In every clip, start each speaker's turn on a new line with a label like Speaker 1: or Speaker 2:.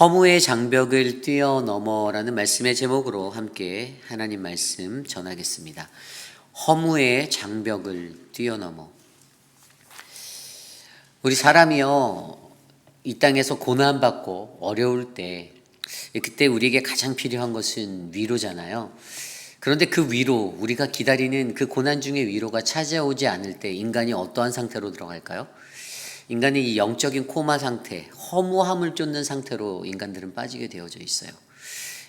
Speaker 1: 허무의 장벽을 뛰어넘어라는 말씀의 제목으로 함께 하나님 말씀 전하겠습니다. 허무의 장벽을 뛰어넘어. 우리 사람이요, 이 땅에서 고난받고 어려울 때, 그때 우리에게 가장 필요한 것은 위로잖아요. 그런데 그 위로, 우리가 기다리는 그 고난 중의 위로가 찾아오지 않을 때 인간이 어떠한 상태로 들어갈까요? 인간의 이 영적인 코마 상태, 허무함을 쫓는 상태로 인간들은 빠지게 되어져 있어요.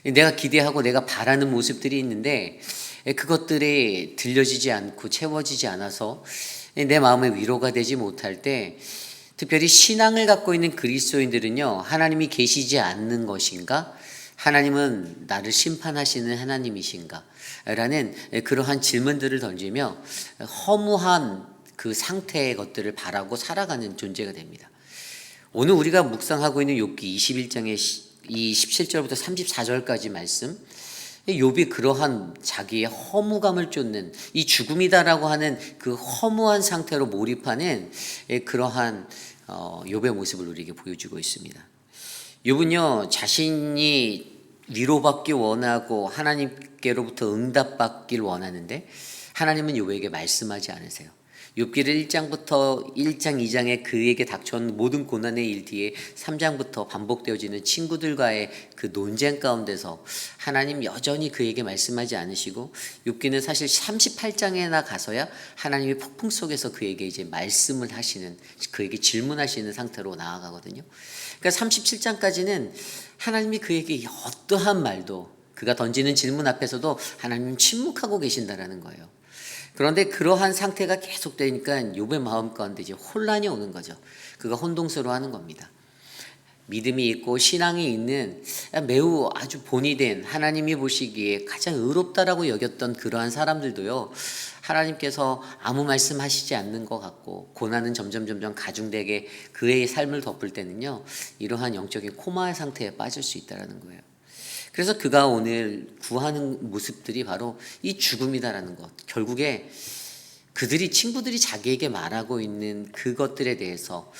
Speaker 1: 내가 기대하고 내가 바라는 모습들이 있는데 그것들이 들려지지 않고 채워지지 않아서 내 마음에 위로가 되지 못할 때 특별히 신앙을 갖고 있는 그리스도인들은요 하나님이 계시지 않는 것인가 하나님은 나를 심판하시는 하나님이신가 라는 그러한 질문들을 던지며 허무한 그 상태의 것들을 바라고 살아가는 존재가 됩니다. 오늘 우리가 묵상하고 있는 욥기 21장의 이 17절부터 34절까지 말씀 욥이 그러한 자기의 허무감을 쫓는 이 죽음이다라고 하는 그 허무한 상태로 몰입하는 그러한 어, 욥의 모습을 우리에게 보여주고 있습니다. 욥은요 자신이 위로받기 원하고 하나님께로부터 응답받길 원하는데 하나님은 욥에게 말씀하지 않으세요. 욥기를 1장부터 1장 2장에 그에게 닥쳐온 모든 고난의 일 뒤에 3장부터 반복되어지는 친구들과의 그 논쟁 가운데서 하나님 여전히 그에게 말씀하지 않으시고 욥기는 사실 38장에나 가서야 하나님이 폭풍 속에서 그에게 이제 말씀을 하시는 그에게 질문하시는 상태로 나아가거든요. 그러니까 37장까지는 하나님이 그에게 어떠한 말도 그가 던지는 질문 앞에서도 하나님 침묵하고 계신다라는 거예요. 그런데 그러한 상태가 계속되니까 욥의 마음 가운데 이제 혼란이 오는 거죠. 그가 혼동스러워하는 겁니다. 믿음이 있고 신앙이 있는 매우 아주 본이 된 하나님이 보시기에 가장 의롭다라고 여겼던 그러한 사람들도요. 하나님께서 아무 말씀 하시지 않는 것 같고 고난은 점점 점점 가중되게 그의 삶을 덮을 때는요. 이러한 영적인 코마의 상태에 빠질 수 있다라는 거예요. 그래서 그가 오늘 구하는 모습들이 바로 이 죽음이다라는 것. 결국에 그들이 친구들이 자기에게 말하고 있는 그것들에 대해서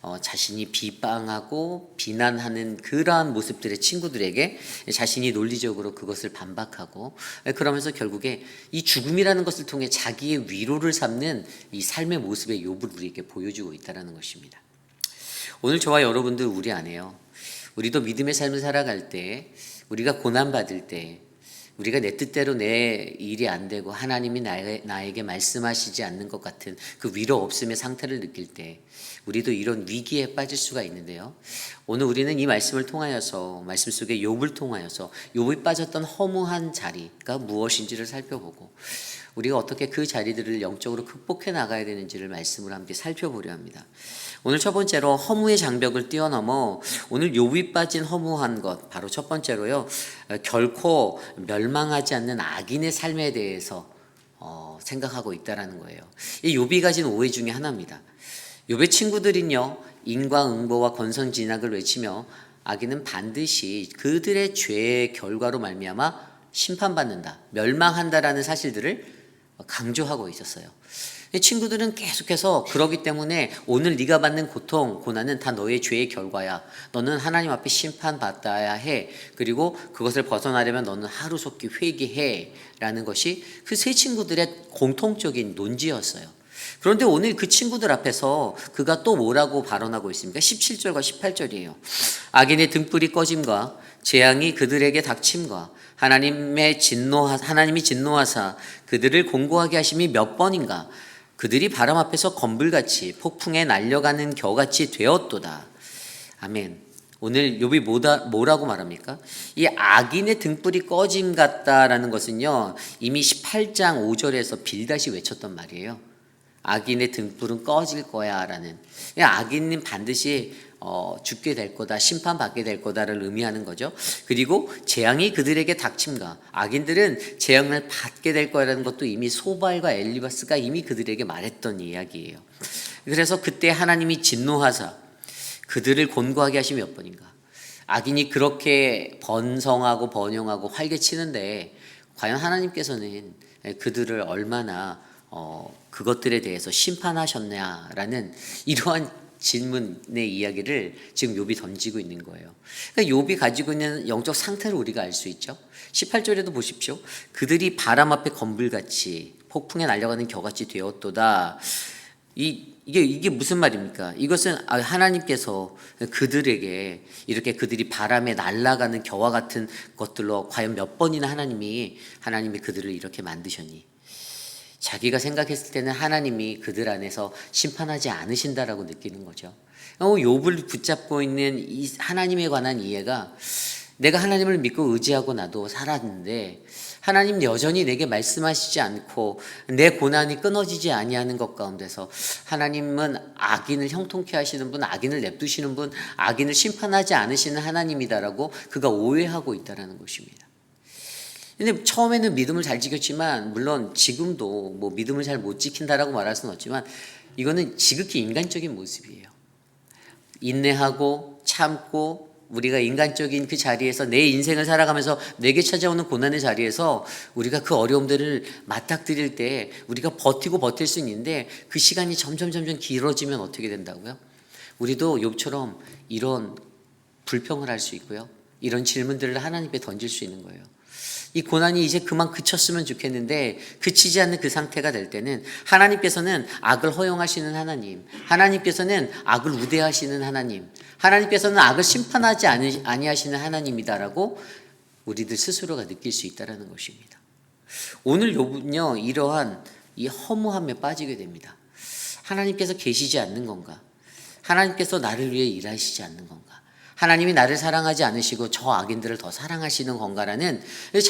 Speaker 1: 어, 자신이 비방하고 비난하는 그러한 모습들의 친구들에게 자신이 논리적으로 그것을 반박하고 그러면서 결국에 이 죽음이라는 것을 통해 자기의 위로를 삼는 이 삶의 모습의 욥을 우리에게 보여주고 있다는 것입니다. 오늘 저와 여러분들 우리 안에요. 우리도 믿음의 삶을 살아갈 때 우리가 고난받을 때 우리가 내 뜻대로 내 일이 안 되고 하나님이 나에게, 나에게 말씀하시지 않는 것 같은 그 위로 없음의 상태를 느낄 때 우리도 이런 위기에 빠질 수가 있는데요. 오늘 우리는 이 말씀을 통하여서 말씀 속에 욥을 통하여서 욥이 빠졌던 허무한 자리가 무엇인지를 살펴보고 우리가 어떻게 그 자리들을 영적으로 극복해 나가야 되는지를 말씀을 함께 살펴보려 합니다. 오늘 첫 번째로 허무의 장벽을 뛰어넘어 오늘 욥이 빠진 허무한 것 바로 첫 번째로요. 결코 멸망하지 않는 악인의 삶에 대해서 어, 생각하고 있다라는 거예요. 이 욥이 가진 오해 중에 하나입니다. 욥의 친구들은요. 인과응보와 권선진악을 외치며 악인은 반드시 그들의 죄의 결과로 말미암아 심판받는다, 멸망한다라는 사실들을 강조하고 있었어요. 친구들은 계속해서 그러기 때문에 오늘 네가 받는 고통, 고난은 다 너의 죄의 결과야. 너는 하나님 앞에 심판받아야 해. 그리고 그것을 벗어나려면 너는 하루속히 회개해. 라는 것이 그 세 친구들의 공통적인 논지였어요. 그런데 오늘 그 친구들 앞에서 그가 또 뭐라고 발언하고 있습니까? 17절과 18절이에요. 악인의 등불이 꺼짐과 재앙이 그들에게 닥침과 하나님의 진노 하나님이 진노하사 그들을 공고하게 하심이 몇 번인가 그들이 바람 앞에서 건불같이 폭풍에 날려가는 겨같이 되었도다. 아멘. 오늘 욥이 뭐라고 말합니까? 이 악인의 등불이 꺼짐 같다라는 것은요 이미 18장 5절에서 빌다시 외쳤던 말이에요. 악인의 등불은 꺼질 거야라는 악인은 반드시 어, 죽게 될 거다, 심판받게 될 거다를 의미하는 거죠. 그리고 재앙이 그들에게 닥침과 악인들은 재앙을 받게 될 거라는 것도 이미 소발과 엘리바스가 이미 그들에게 말했던 이야기예요. 그래서 그때 하나님이 진노하사 그들을 곤고하게 하시 몇 번인가. 악인이 그렇게 번성하고 번영하고 활개치는데 과연 하나님께서는 그들을 얼마나 어, 그것들에 대해서 심판하셨냐라는 이러한 질문의 이야기를 지금 욥이 던지고 있는 거예요. 그러니까 욥이 가지고 있는 영적 상태를 우리가 알 수 있죠. 18절에도 보십시오. 그들이 바람 앞에 건불같이 폭풍에 날려가는 겨같이 되었도다. 이 이게 이게 무슨 말입니까? 이것은 아, 하나님께서 그들에게 이렇게 그들이 바람에 날아가는 겨와 같은 것들로 과연 몇 번이나 하나님이 하나님이 그들을 이렇게 만드셨니? 자기가 생각했을 때는 하나님이 그들 안에서 심판하지 않으신다라고 느끼는 거죠. 어, 욥을 붙잡고 있는 이 하나님에 관한 이해가 내가 하나님을 믿고 의지하고 나도 살았는데 하나님 여전히 내게 말씀하시지 않고 내 고난이 끊어지지 아니하는 것 가운데서 하나님은 악인을 형통케 하시는 분, 악인을 냅두시는 분, 악인을 심판하지 않으시는 하나님이다라고 그가 오해하고 있다라는 것입니다. 근데 처음에는 믿음을 잘 지켰지만 물론 지금도 뭐 믿음을 잘 못 지킨다라고 말할 수는 없지만 이거는 지극히 인간적인 모습이에요. 인내하고 참고 우리가 인간적인 그 자리에서 내 인생을 살아가면서 내게 찾아오는 고난의 자리에서 우리가 그 어려움들을 맞닥뜨릴 때 우리가 버티고 버틸 수 있는데 그 시간이 점점 점점 길어지면 어떻게 된다고요? 우리도 욥처럼 이런 불평을 할 수 있고요. 이런 질문들을 하나님께 던질 수 있는 거예요. 이 고난이 이제 그만 그쳤으면 좋겠는데 그치지 않는 그 상태가 될 때는 하나님께서는 악을 허용하시는 하나님, 하나님께서는 악을 우대하시는 하나님, 하나님께서는 악을 심판하지 아니- 아니하시는 하나님이다라고 우리들 스스로가 느낄 수 있다라는 것입니다. 오늘 욥은요 이러한 이 허무함에 빠지게 됩니다. 하나님께서 계시지 않는 건가? 하나님께서 나를 위해 일하시지 않는 건가? 하나님이 나를 사랑하지 않으시고 저 악인들을 더 사랑하시는 건가라는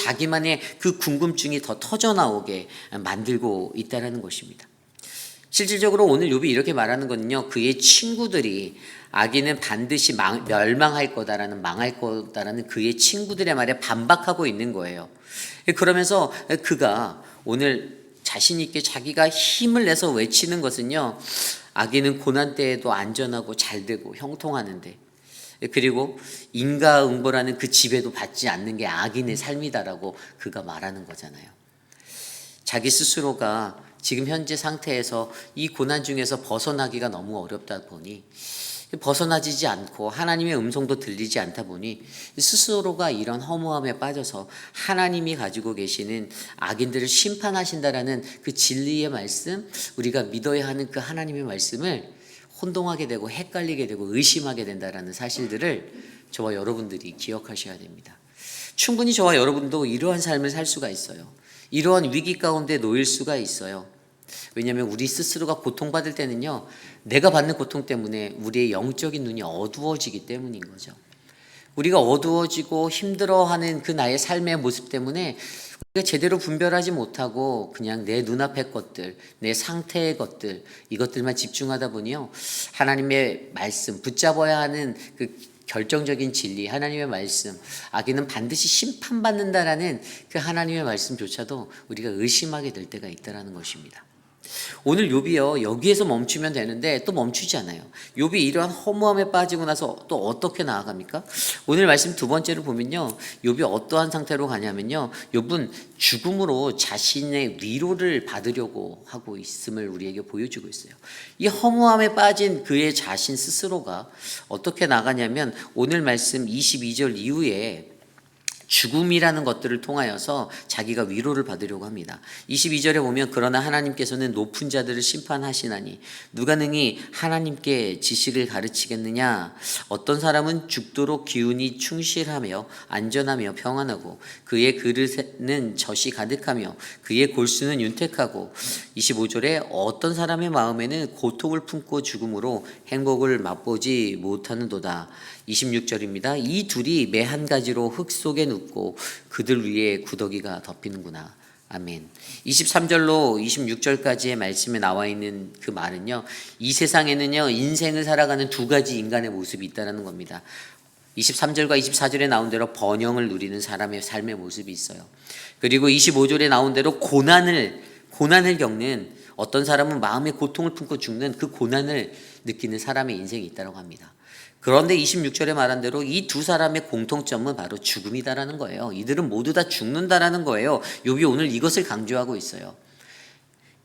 Speaker 1: 자기만의 그 궁금증이 더 터져 나오게 만들고 있다라는 것입니다. 실질적으로 오늘 욥이 이렇게 말하는 거는요. 그의 친구들이 악인은 반드시 망- 멸망할 거다라는 망할 거다라는 그의 친구들의 말에 반박하고 있는 거예요. 그러면서 그가 오늘 자신 있게 자기가 힘을 내서 외치는 것은요. 악인은 고난 때에도 안전하고 잘 되고 형통하는데 그리고 인가응보라는 그 지배도 받지 않는 게 악인의 삶이다라고 그가 말하는 거잖아요. 자기 스스로가 지금 현재 상태에서 이 고난 중에서 벗어나기가 너무 어렵다 보니 벗어나지지 않고 하나님의 음성도 들리지 않다 보니 스스로가 이런 허무함에 빠져서 하나님이 가지고 계시는 악인들을 심판하신다라는 그 진리의 말씀, 우리가 믿어야 하는 그 하나님의 말씀을 혼동하게 되고 헷갈리게 되고 의심하게 된다라는 사실들을 저와 여러분들이 기억하셔야 됩니다. 충분히 저와 여러분도 이러한 삶을 살 수가 있어요. 이러한 위기 가운데 놓일 수가 있어요. 왜냐하면 우리 스스로가 고통받을 때는요, 내가 받는 고통 때문에 우리의 영적인 눈이 어두워지기 때문인 거죠. 우리가 어두워지고 힘들어하는 그 나의 삶의 모습 때문에 우리가 제대로 분별하지 못하고 그냥 내 눈앞의 것들, 내 상태의 것들, 이것들만 집중하다 보니요, 하나님의 말씀, 붙잡아야 하는 그 결정적인 진리, 하나님의 말씀, 악인은 반드시 심판받는다라는 그 하나님의 말씀조차도 우리가 의심하게 될 때가 있다라는 것입니다. 오늘 욥이요 여기에서 멈추면 되는데 또 멈추지 않아요. 욥이 이러한 허무함에 빠지고 나서 또 어떻게 나아갑니까? 오늘 말씀 두 번째를 보면요, 욥이 어떠한 상태로 가냐면요, 욥은 죽음으로 자신의 위로를 받으려고 하고 있음을 우리에게 보여주고 있어요. 이 허무함에 빠진 그의 자신 스스로가 어떻게 나가냐면 오늘 말씀 22절 이후에 죽음이라는 것들을 통하여서 자기가 위로를 받으려고 합니다. 22절에 보면 그러나 하나님께서는 높은 자들을 심판하시나니 누가 능히 하나님께 지시를 가르치겠느냐 어떤 사람은 죽도록 기운이 충실하며 안전하며 평안하고 그의 그릇에는 젖이 가득하며 그의 골수는 윤택하고 25절에 어떤 사람의 마음에는 고통을 품고 죽음으로 행복을 맛보지 못하는도다 26절입니다. 이 둘이 매 한 가지로 흙 속에 눕고 그들 위에 구더기가 덮이는구나. 아멘. 23절로 26절까지의 말씀에 나와 있는 그 말은요. 이 세상에는요. 인생을 살아가는 두 가지 인간의 모습이 있다는 겁니다. 23절과 24절에 나온 대로 번영을 누리는 사람의 삶의 모습이 있어요. 그리고 25절에 나온 대로 고난을 고난을 겪는 어떤 사람은 마음의 고통을 품고 죽는 그 고난을 느끼는 사람의 인생이 있다고 합니다. 그런데 26절에 말한 대로 이 두 사람의 공통점은 바로 죽음이다라는 거예요. 이들은 모두 다 죽는다라는 거예요. 욥이 오늘 이것을 강조하고 있어요.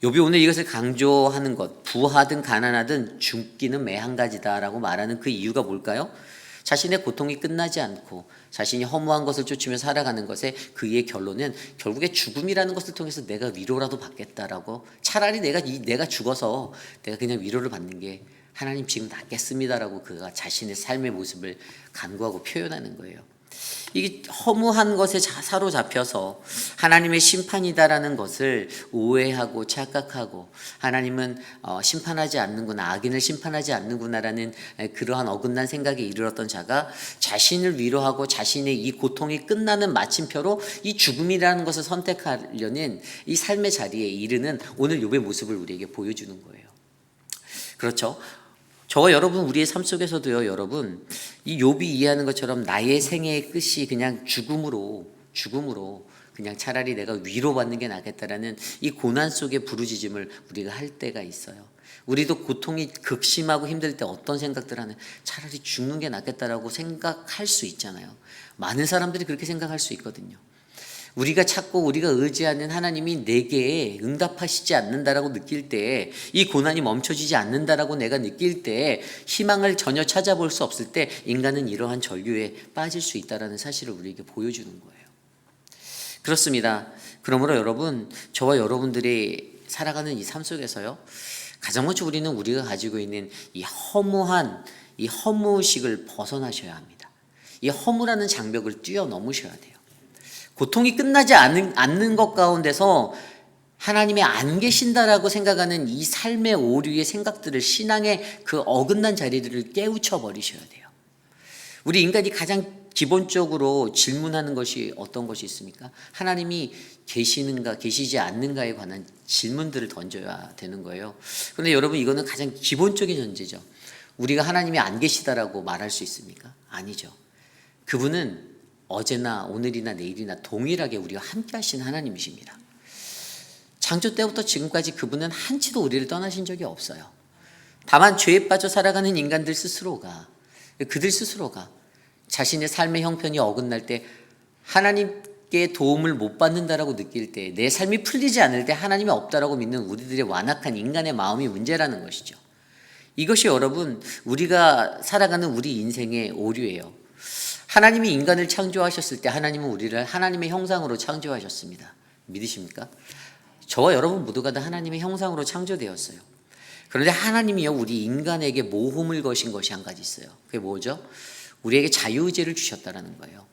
Speaker 1: 욥이 오늘 이것을 강조하는 것, 부하든 가난하든 죽기는 매한 가지다라고 말하는 그 이유가 뭘까요? 자신의 고통이 끝나지 않고 자신이 허무한 것을 쫓으며 살아가는 것에 그의 결론은 결국에 죽음이라는 것을 통해서 내가 위로라도 받겠다라고 차라리 내가 이 내가 죽어서 내가 그냥 위로를 받는 게 하나님 지금 낫겠습니다라고 그가 자신의 삶의 모습을 간구하고 표현하는 거예요. 이게 허무한 것에 자- 사로잡혀서 하나님의 심판이다라는 것을 오해하고 착각하고 하나님은 어, 심판하지 않는구나 악인을 심판하지 않는구나라는 에, 그러한 어긋난 생각에 이르렀던 자가 자신을 위로하고 자신의 이 고통이 끝나는 마침표로 이 죽음이라는 것을 선택하려는 이 삶의 자리에 이르는 오늘 욥의 모습을 우리에게 보여주는 거예요. 그렇죠? 저와 여러분 우리의 삶 속에서도요, 여러분 이 욥이 이해하는 것처럼 나의 생애의 끝이 그냥 죽음으로 죽음으로 그냥 차라리 내가 위로받는 게 낫겠다라는 이 고난 속의 부르짖음을 우리가 할 때가 있어요. 우리도 고통이 극심하고 힘들 때 어떤 생각들 하는 차라리 죽는 게 낫겠다라고 생각할 수 있잖아요. 많은 사람들이 그렇게 생각할 수 있거든요. 우리가 찾고 우리가 의지하는 하나님이 내게 응답하시지 않는다라고 느낄 때, 이 고난이 멈춰지지 않는다라고 내가 느낄 때, 희망을 전혀 찾아볼 수 없을 때, 인간은 이러한 전류에 빠질 수 있다라는 사실을 우리에게 보여주는 거예요. 그렇습니다. 그러므로 여러분, 저와 여러분들이 살아가는 이 삶 속에서요, 가장 먼저 우리는 우리가 가지고 있는 이 허무한 이 허무식을 벗어나셔야 합니다. 이 허무라는 장벽을 뛰어넘으셔야 돼요. 고통이 끝나지 않는, 않는 것 가운데서 하나님이 안 계신다라고 생각하는 이 삶의 오류의 생각들을 신앙의 그 어긋난 자리들을 깨우쳐 버리셔야 돼요. 우리 인간이 가장 기본적으로 질문하는 것이 어떤 것이 있습니까? 하나님이 계시는가, 계시지 않는가에 관한 질문들을 던져야 되는 거예요. 그런데 여러분, 이거는 가장 기본적인 전제죠. 우리가 하나님이 안 계시다라고 말할 수 있습니까? 아니죠. 그분은 어제나 오늘이나 내일이나 동일하게 우리와 함께 하신 하나님이십니다. 창조 때부터 지금까지 그분은 한치도 우리를 떠나신 적이 없어요. 다만 죄에 빠져 살아가는 인간들 스스로가 그들 스스로가 자신의 삶의 형편이 어긋날 때 하나님께 도움을 못 받는다라고 느낄 때 내 삶이 풀리지 않을 때 하나님이 없다라고 믿는 우리들의 완악한 인간의 마음이 문제라는 것이죠. 이것이 여러분 우리가 살아가는 우리 인생의 오류예요. 하나님이 인간을 창조하셨을 때 하나님은 우리를 하나님의 형상으로 창조하셨습니다. 믿으십니까? 저와 여러분 모두가 다 하나님의 형상으로 창조되었어요. 그런데 하나님이요 우리 인간에게 모험을 거신 것이 한 가지 있어요. 그게 뭐죠? 우리에게 자유의지를 주셨다라는 거예요.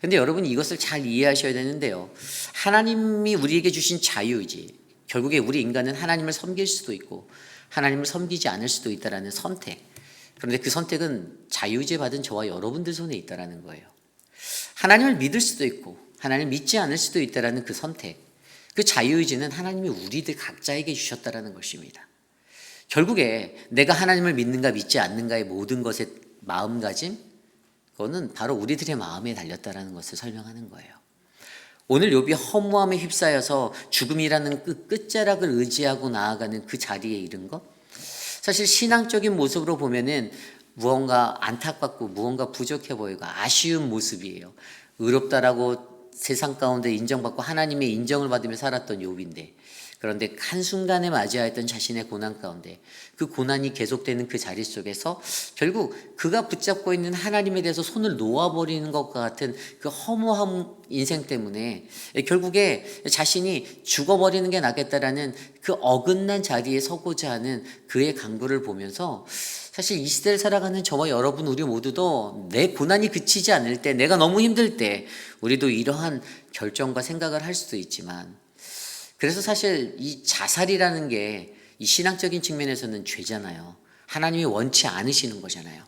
Speaker 1: 근데 여러분 이것을 잘 이해하셔야 되는데요. 하나님이 우리에게 주신 자유의지, 결국에 우리 인간은 하나님을 섬길 수도 있고 하나님을 섬기지 않을 수도 있다라는 선택. 그런데 그 선택은 자유의지 받은 저와 여러분들 손에 있다라는 거예요. 하나님을 믿을 수도 있고 하나님을 믿지 않을 수도 있다라는 그 선택. 그 자유의지는 하나님이 우리들 각자에게 주셨다라는 것입니다. 결국에 내가 하나님을 믿는가 믿지 않는가의 모든 것의 마음가짐, 그거는 바로 우리들의 마음에 달렸다라는 것을 설명하는 거예요. 오늘 욥이 허무함에 휩싸여서 죽음이라는 그 끝자락을 의지하고 나아가는 그 자리에 이른 것, 사실 신앙적인 모습으로 보면은 무언가 안타깝고 무언가 부족해 보이고 아쉬운 모습이에요. 의롭다라고 세상 가운데 인정받고 하나님의 인정을 받으며 살았던 욥인데 그런데 한순간에 맞이하였던 자신의 고난 가운데 그 고난이 계속되는 그 자리 속에서 결국 그가 붙잡고 있는 하나님에 대해서 손을 놓아버리는 것과 같은 그 허무한 인생 때문에 결국에 자신이 죽어버리는 게 낫겠다라는 그 어긋난 자리에 서고자 하는 그의 강구를 보면서 사실 이 시대를 살아가는 저와 여러분 우리 모두도 내 고난이 그치지 않을 때 내가 너무 힘들 때 우리도 이러한 결정과 생각을 할 수도 있지만 그래서 사실 이 자살이라는 게 이 신앙적인 측면에서는 죄잖아요. 하나님이 원치 않으시는 거잖아요.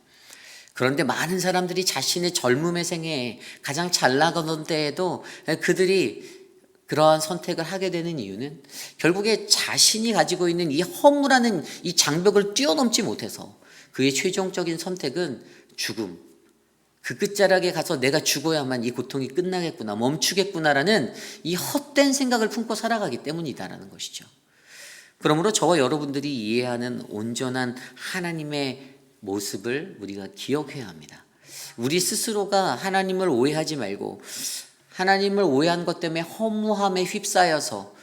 Speaker 1: 그런데 많은 사람들이 자신의 젊음의 생에 가장 잘 나가던 때에도 그들이 그러한 선택을 하게 되는 이유는 결국에 자신이 가지고 있는 이 허무라는 이 장벽을 뛰어넘지 못해서 그의 최종적인 선택은 죽음. 그 끝자락에 가서 내가 죽어야만 이 고통이 끝나겠구나, 멈추겠구나라는 이 헛된 생각을 품고 살아가기 때문이다라는 것이죠. 그러므로 저와 여러분들이 이해하는 온전한 하나님의 모습을 우리가 기억해야 합니다. 우리 스스로가 하나님을 오해하지 말고 하나님을 오해한 것 때문에 허무함에 휩싸여서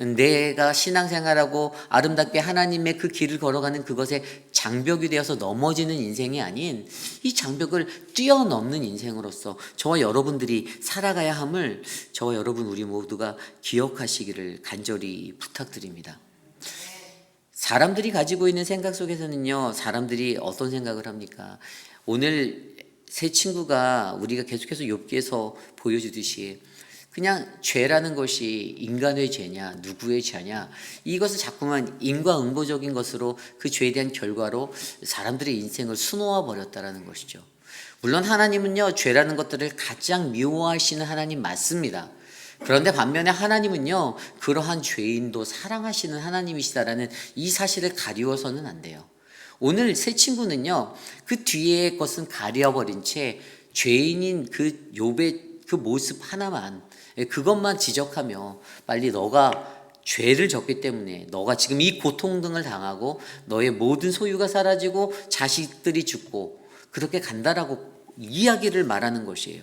Speaker 1: 내가 신앙생활하고 아름답게 하나님의 그 길을 걸어가는 그것에 장벽이 되어서 넘어지는 인생이 아닌 이 장벽을 뛰어넘는 인생으로서 저와 여러분들이 살아가야 함을 저와 여러분 우리 모두가 기억하시기를 간절히 부탁드립니다. 사람들이 가지고 있는 생각 속에서는요, 사람들이 어떤 생각을 합니까? 오늘 새 친구가 우리가 계속해서 욥기에서 보여주듯이 그냥 죄라는 것이 인간의 죄냐, 누구의 죄냐, 이것을 자꾸만 인과응보적인 것으로 그 죄에 대한 결과로 사람들의 인생을 수놓아 버렸다라는 것이죠. 물론 하나님은요, 죄라는 것들을 가장 미워하시는 하나님 맞습니다. 그런데 반면에 하나님은요, 그러한 죄인도 사랑하시는 하나님이시다라는 이 사실을 가리워서는 안 돼요. 오늘 새 친구는요, 그 뒤에 것은 가려버린 채 죄인인 그 욥의 그 모습 하나만, 예, 그것만 지적하며 빨리 너가 죄를 졌기 때문에 너가 지금 이 고통 등을 당하고 너의 모든 소유가 사라지고 자식들이 죽고 그렇게 간다라고 이야기를 말하는 것이에요.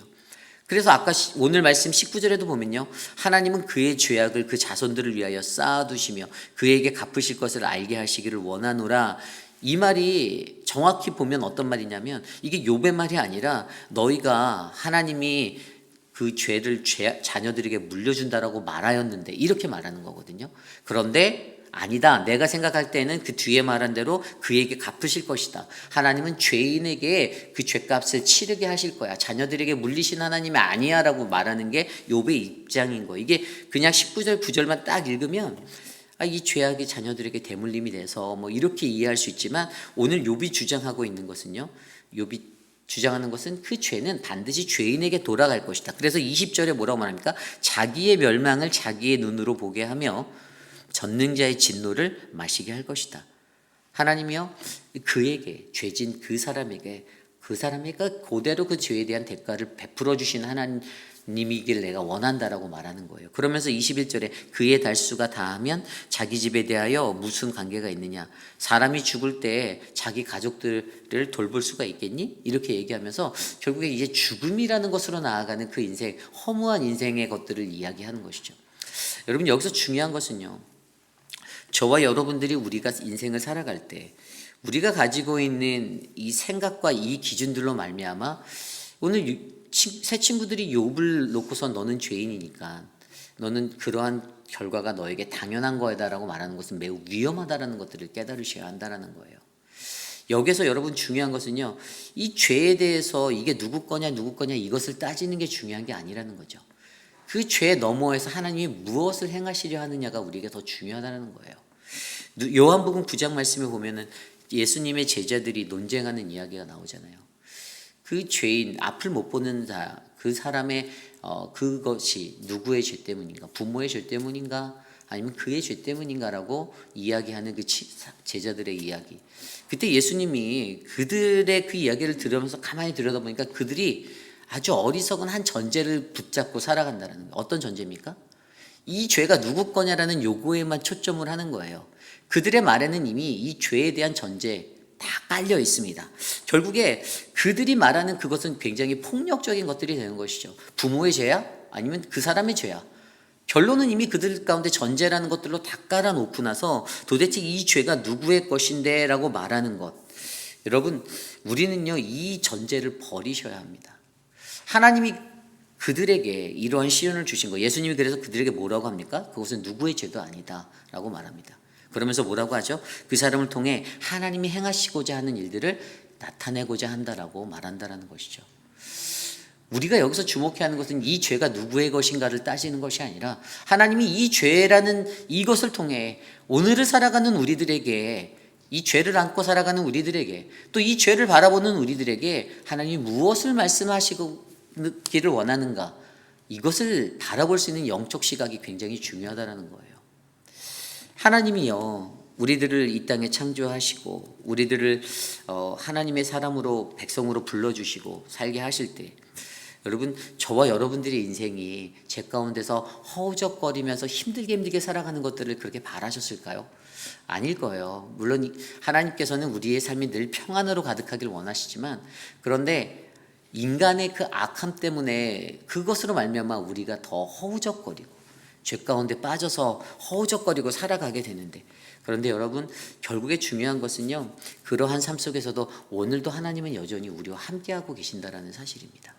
Speaker 1: 그래서 아까 시- 오늘 말씀 19절에도 보면요. 하나님은 그의 죄악을 그 자손들을 위하여 쌓아두시며 그에게 갚으실 것을 알게 하시기를 원하노라. 이 말이 정확히 보면 어떤 말이냐면 이게 욥의 말이 아니라 너희가 하나님이 그 죄를 죄, 자녀들에게 물려준다라고 말하였는데 이렇게 말하는 거거든요. 그런데 아니다. 내가 생각할 때는 그 뒤에 말한 대로 그에게 갚으실 것이다. 하나님은 죄인에게 그 죄값을 치르게 하실 거야. 자녀들에게 물리신 하나님이 아니야라고 말하는 게 욥의 입장인 거예요. 이게 그냥 19절 9절만 딱 읽으면 아, 이 죄악이 자녀들에게 대물림이 돼서 뭐 이렇게 이해할 수 있지만 오늘 욥이 주장하고 있는 것은요. 욥이 주장하는 것은 그 죄는 반드시 죄인에게 돌아갈 것이다. 그래서 20절에 뭐라고 말합니까? 자기의 멸망을 자기의 눈으로 보게 하며 전능자의 진노를 마시게 할 것이다. 하나님이요 그에게 죄진 그 사람에게 그 사람에게 그대로 그 죄에 대한 대가를 베풀어 주신 하나님 이길 내가 원한다라고 말하는 거예요. 그러면서 21절에 그의 달수가 다하면 자기 집에 대하여 무슨 관계가 있느냐? 사람이 죽을 때 자기 가족들을 돌볼 수가 있겠니? 이렇게 얘기하면서 결국에 이제 죽음이라는 것으로 나아가는 그 인생, 허무한 인생의 것들을 이야기하는 것이죠. 여러분 여기서 중요한 것은요. 저와 여러분들이 우리가 인생을 살아갈 때 우리가 가지고 있는 이 생각과 이 기준들로 말미암아 오늘 새 친구들이 욥을 놓고서 너는 죄인이니까 너는 그러한 결과가 너에게 당연한 거다라고 말하는 것은 매우 위험하다라는 것들을 깨달으셔야 한다라는 거예요. 여기서 여러분 중요한 것은요. 이 죄에 대해서 이게 누구 거냐 누구 거냐 이것을 따지는 게 중요한 게 아니라는 거죠. 그 죄 너머에서 하나님이 무엇을 행하시려 하느냐가 우리에게 더 중요하다는 거예요. 누- 요한복음 9장 말씀에 보면은 예수님의 제자들이 논쟁하는 이야기가 나오잖아요. 그 죄인 앞을 못 보는 자, 그 사람의 어, 그것이 누구의 죄 때문인가? 부모의 죄 때문인가? 아니면 그의 죄 때문인가라고 이야기하는 그 치- 제자들의 이야기. 그때 예수님이 그들의 그 이야기를 들으면서 가만히 들여다보니까 그들이 아주 어리석은 한 전제를 붙잡고 살아간다는 거예요. 어떤 전제입니까? 이 죄가 누구 거냐라는 요구에만 초점을 하는 거예요. 그들의 말에는 이미 이 죄에 대한 전제 다 깔려 있습니다. 결국에 그들이 말하는 그것은 굉장히 폭력적인 것들이 되는 것이죠. 부모의 죄야? 아니면 그 사람의 죄야? 결론은 이미 그들 가운데 전제라는 것들로 다 깔아놓고 나서 도대체 이 죄가 누구의 것인데 라고 말하는 것. 여러분, 우리는요, 이 전제를 버리셔야 합니다. 하나님이 그들에게 이러한 시련을 주신 거. 예수님이 그래서 그들에게 뭐라고 합니까? 그것은 누구의 죄도 아니다 라고 말합니다. 그러면서 뭐라고 하죠? 그 사람을 통해 하나님이 행하시고자 하는 일들을 나타내고자 한다라고 말한다라는 것이죠. 우리가 여기서 주목해야 하는 것은 이 죄가 누구의 것인가를 따지는 것이 아니라 하나님이 이 죄라는 이것을 통해 오늘을 살아가는 우리들에게 이 죄를 안고 살아가는 우리들에게 또 이 죄를 바라보는 우리들에게 하나님이 무엇을 말씀하시기를 원하는가 이것을 바라볼 수 있는 영적 시각이 굉장히 중요하다는 거예요. 하나님이요 우리들을 이 땅에 창조하시고 우리들을 어, 하나님의 사람으로 백성으로 불러주시고 살게 하실 때 여러분 저와 여러분들의 인생이 제 가운데서 허우적거리면서 힘들게 힘들게 살아가는 것들을 그렇게 바라셨을까요? 아닐 거예요. 물론 이- 하나님께서는 우리의 삶이 늘 평안으로 가득하길 원하시지만 그런데 인간의 그 악함 때문에 그것으로 말미암아 우리가 더 허우적거리고 죄 가운데 빠져서 허우적거리고 살아가게 되는데 그런데 여러분 결국에 중요한 것은요 그러한 삶 속에서도 오늘도 하나님은 여전히 우리와 함께하고 계신다라는 사실입니다.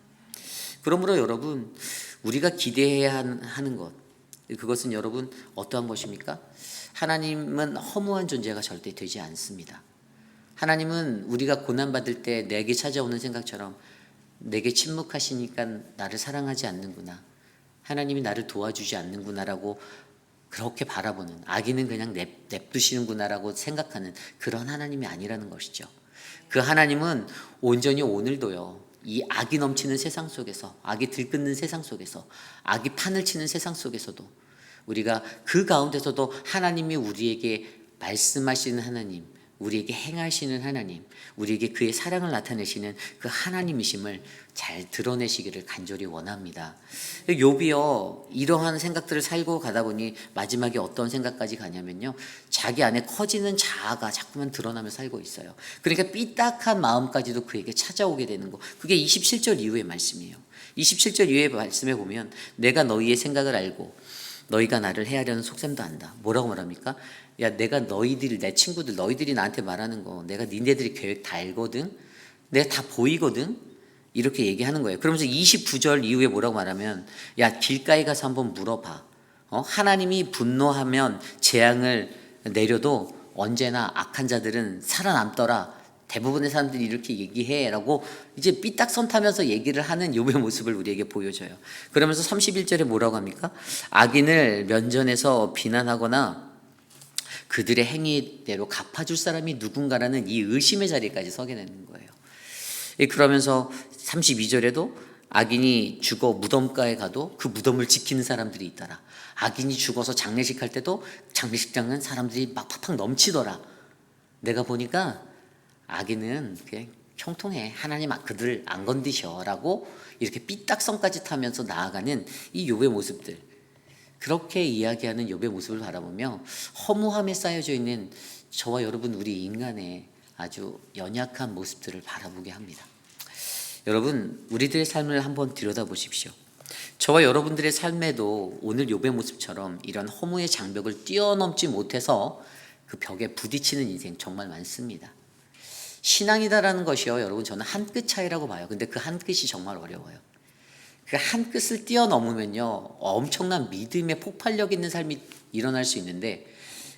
Speaker 1: 그러므로 여러분 우리가 기대해야 한- 하는 것 그것은 여러분 어떠한 것입니까? 하나님은 허무한 존재가 절대 되지 않습니다. 하나님은 우리가 고난 받을 때 내게 찾아오는 생각처럼 내게 침묵하시니까 나를 사랑하지 않는구나. 하나님이 나를 도와주지 않는구나라고 그렇게 바라보는 아기는 그냥 냅, 냅두시는구나라고 생각하는 그런 하나님이 아니라는 것이죠. 그 하나님은 온전히 오늘도요. 이 악이 넘치는 세상 속에서 악이 들끓는 세상 속에서 악이 판을 치는 세상 속에서도 우리가 그 가운데서도 하나님이 우리에게 말씀하시는 하나님, 우리에게 행하시는 하나님, 우리에게 그의 사랑을 나타내시는 그 하나님이심을 잘 드러내시기를 간절히 원합니다. 욥이요 이러한 생각들을 살고 가다 보니 마지막에 어떤 생각까지 가냐면요 자기 안에 커지는 자아가 자꾸만 드러나며 살고 있어요. 그러니까 삐딱한 마음까지도 그에게 찾아오게 되는 거. 그게 27절 이후의 말씀이에요. 27절 이후의 말씀에 보면 내가 너희의 생각을 알고 너희가 나를 해하려는 속셈도 안다. 뭐라고 말합니까? 야, 내가 너희들, 내 친구들, 너희들이 나한테 말하는 거, 내가 니네들이 계획 다 알거든? 내가 다 보이거든? 이렇게 얘기하는 거예요. 그러면서 29절 이후에 뭐라고 말하면, 야, 길가에 가서 한번 물어봐. 어? 하나님이 분노하면 재앙을 내려도 언제나 악한 자들은 살아남더라. 대부분의 사람들이 이렇게 얘기해라고 이제 삐딱선 타면서 얘기를 하는 욥의 모습을 우리에게 보여줘요. 그러면서 31절에 뭐라고 합니까? 악인을 면전에서 비난하거나 그들의 행위대로 갚아줄 사람이 누군가라는 이 의심의 자리까지 서게 되는 거예요. 예, 그러면서 32절에도 악인이 죽어 무덤가에 가도 그 무덤을 지키는 사람들이 있더라. 악인이 죽어서 장례식 할 때도 장례식장은 사람들이 막 팍팍 넘치더라. 내가 보니까 악인은 그냥 형통해. 하나님 아, 그들 안 건드셔 라고 이렇게 삐딱선까지 타면서 나아가는 이 욥의 모습들. 그렇게 이야기하는 욥의 모습을 바라보며 허무함에 쌓여져 있는 저와 여러분 우리 인간의 아주 연약한 모습들을 바라보게 합니다. 여러분 우리들의 삶을 한번 들여다보십시오. 저와 여러분들의 삶에도 오늘 욥의 모습처럼 이런 허무의 장벽을 뛰어넘지 못해서 그 벽에 부딪히는 인생 정말 많습니다. 신앙이다라는 것이요, 여러분 저는 한 끗 차이라고 봐요. 근데 그 한 끗이 정말 어려워요. 그한 끗을 뛰어넘으면요, 엄청난 믿음의 폭발력 있는 삶이 일어날 수 있는데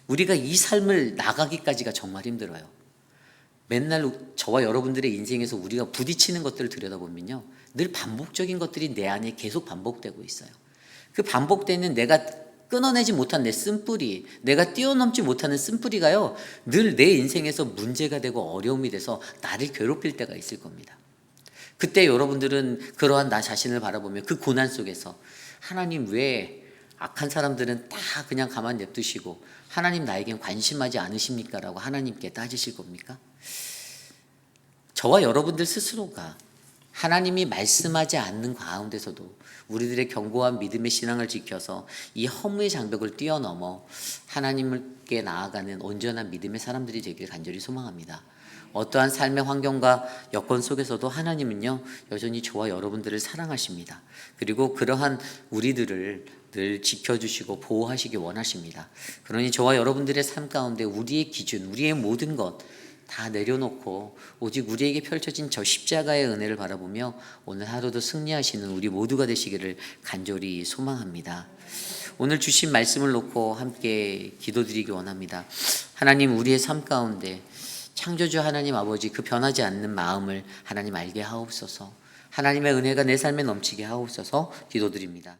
Speaker 1: 우리가 이 삶을 나가기까지가 정말 힘들어요. 맨날 저와 여러분들의 인생에서 우리가 부딪히는 것들을 들여다보면요, 늘 반복적인 것들이 내 안에 계속 반복되고 있어요. 그 반복되는 내가 끊어내지 못한 내 쓴뿌리, 내가 뛰어넘지 못하는 쓴뿌리가요, 늘 내 인생에서 문제가 되고 어려움이 돼서 나를 괴롭힐 때가 있을 겁니다. 그때 여러분들은 그러한 나 자신을 바라보며 그 고난 속에서 하나님 왜 악한 사람들은 다 그냥 가만 냅두시고 하나님 나에겐 관심하지 않으십니까? 라고 하나님께 따지실 겁니까? 저와 여러분들 스스로가 하나님이 말씀하지 않는 가운데서도 우리들의 견고한 믿음의 신앙을 지켜서 이 허무의 장벽을 뛰어넘어 하나님께 나아가는 온전한 믿음의 사람들이 되길 간절히 소망합니다. 어떠한 삶의 환경과 여건 속에서도 하나님은요 여전히 저와 여러분들을 사랑하십니다. 그리고 그러한 우리들을 늘 지켜주시고 보호하시기 원하십니다. 그러니 저와 여러분들의 삶 가운데 우리의 기준, 우리의 모든 것 다 내려놓고 오직 우리에게 펼쳐진 저 십자가의 은혜를 바라보며 오늘 하루도 승리하시는 우리 모두가 되시기를 간절히 소망합니다. 오늘 주신 말씀을 놓고 함께 기도드리기 원합니다. 하나님 우리의 삶 가운데 창조주 하나님 아버지 그 변하지 않는 마음을 하나님 알게 하옵소서. 하나님의 은혜가 내 삶에 넘치게 하옵소서 기도드립니다.